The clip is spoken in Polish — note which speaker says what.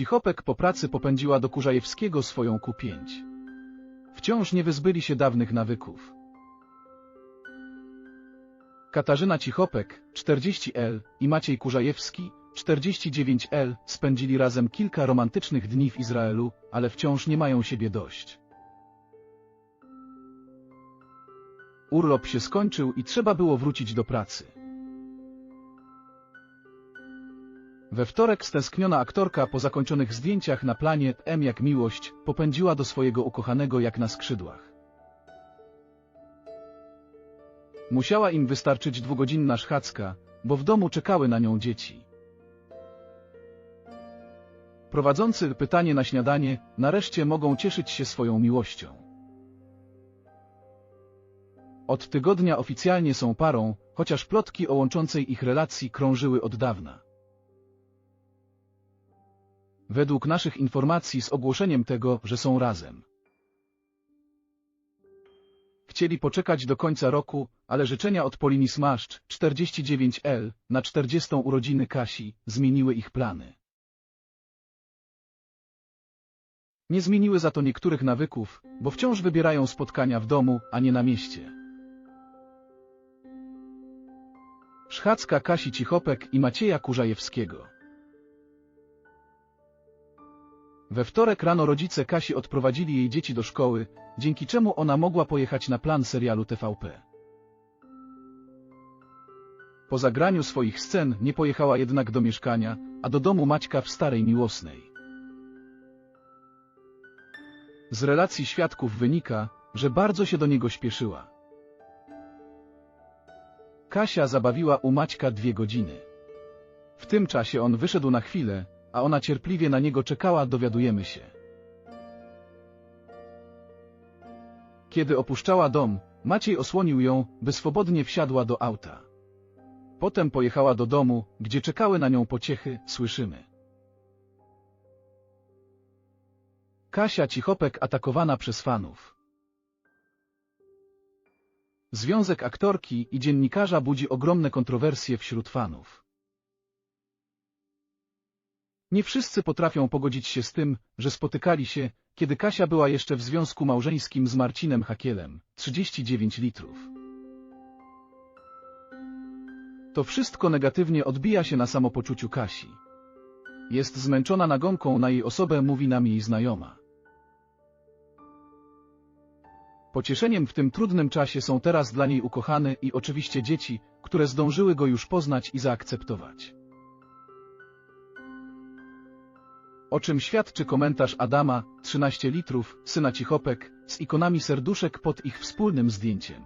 Speaker 1: Cichopek po pracy popędziła do Kurzajewskiego swoją Q5. Wciąż nie wyzbyli się dawnych nawyków. Katarzyna Cichopek, 40L, i Maciej Kurzajewski, 49L, spędzili razem kilka romantycznych dni w Izraelu, ale wciąż nie mają siebie dość. Urlop się skończył i trzeba było wrócić do pracy. We wtorek stęskniona aktorka po zakończonych zdjęciach na planie M jak miłość popędziła do swojego ukochanego jak na skrzydłach. Musiała im wystarczyć dwugodzinna szchadzka, bo w domu czekały na nią dzieci. Prowadzący pytanie na śniadanie nareszcie mogą cieszyć się swoją miłością. Od tygodnia oficjalnie są parą, chociaż plotki o łączącej ich relacji krążyły od dawna. Według naszych informacji z ogłoszeniem tego, że są razem. Chcieli poczekać do końca roku, ale życzenia od Polini Smaszcz 49L na 40. urodziny Kasi zmieniły ich plany. Nie zmieniły za to niektórych nawyków, bo wciąż wybierają spotkania w domu, a nie na mieście. Szchacka Kasi Cichopek i Macieja Kurzajewskiego. We wtorek rano rodzice Kasi odprowadzili jej dzieci do szkoły, dzięki czemu ona mogła pojechać na plan serialu TVP. Po zagraniu swoich scen nie pojechała jednak do mieszkania, a do domu Maćka w Starej Miłosnej. Z relacji świadków wynika, że bardzo się do niego śpieszyła. Kasia zabawiła u Maćka dwie godziny. W tym czasie on wyszedł na chwilę, a ona cierpliwie na niego czekała, dowiadujemy się. Kiedy opuszczała dom, Maciej osłonił ją, by swobodnie wsiadła do auta. Potem pojechała do domu, gdzie czekały na nią pociechy, słyszymy. Kasia Cichopek atakowana przez fanów. Związek aktorki i dziennikarza budzi ogromne kontrowersje wśród fanów. Nie wszyscy potrafią pogodzić się z tym, że spotykali się, kiedy Kasia była jeszcze w związku małżeńskim z Marcinem Hakielem, 39 litrów. To wszystko negatywnie odbija się na samopoczuciu Kasi. Jest zmęczona nagonką na jej osobę, mówi nam jej znajoma. Pocieszeniem w tym trudnym czasie są teraz dla niej ukochane i oczywiście dzieci, które zdążyły go już poznać i zaakceptować. O czym świadczy komentarz Adama, 13 litrów, syna Cichopek, z ikonami serduszek pod ich wspólnym zdjęciem.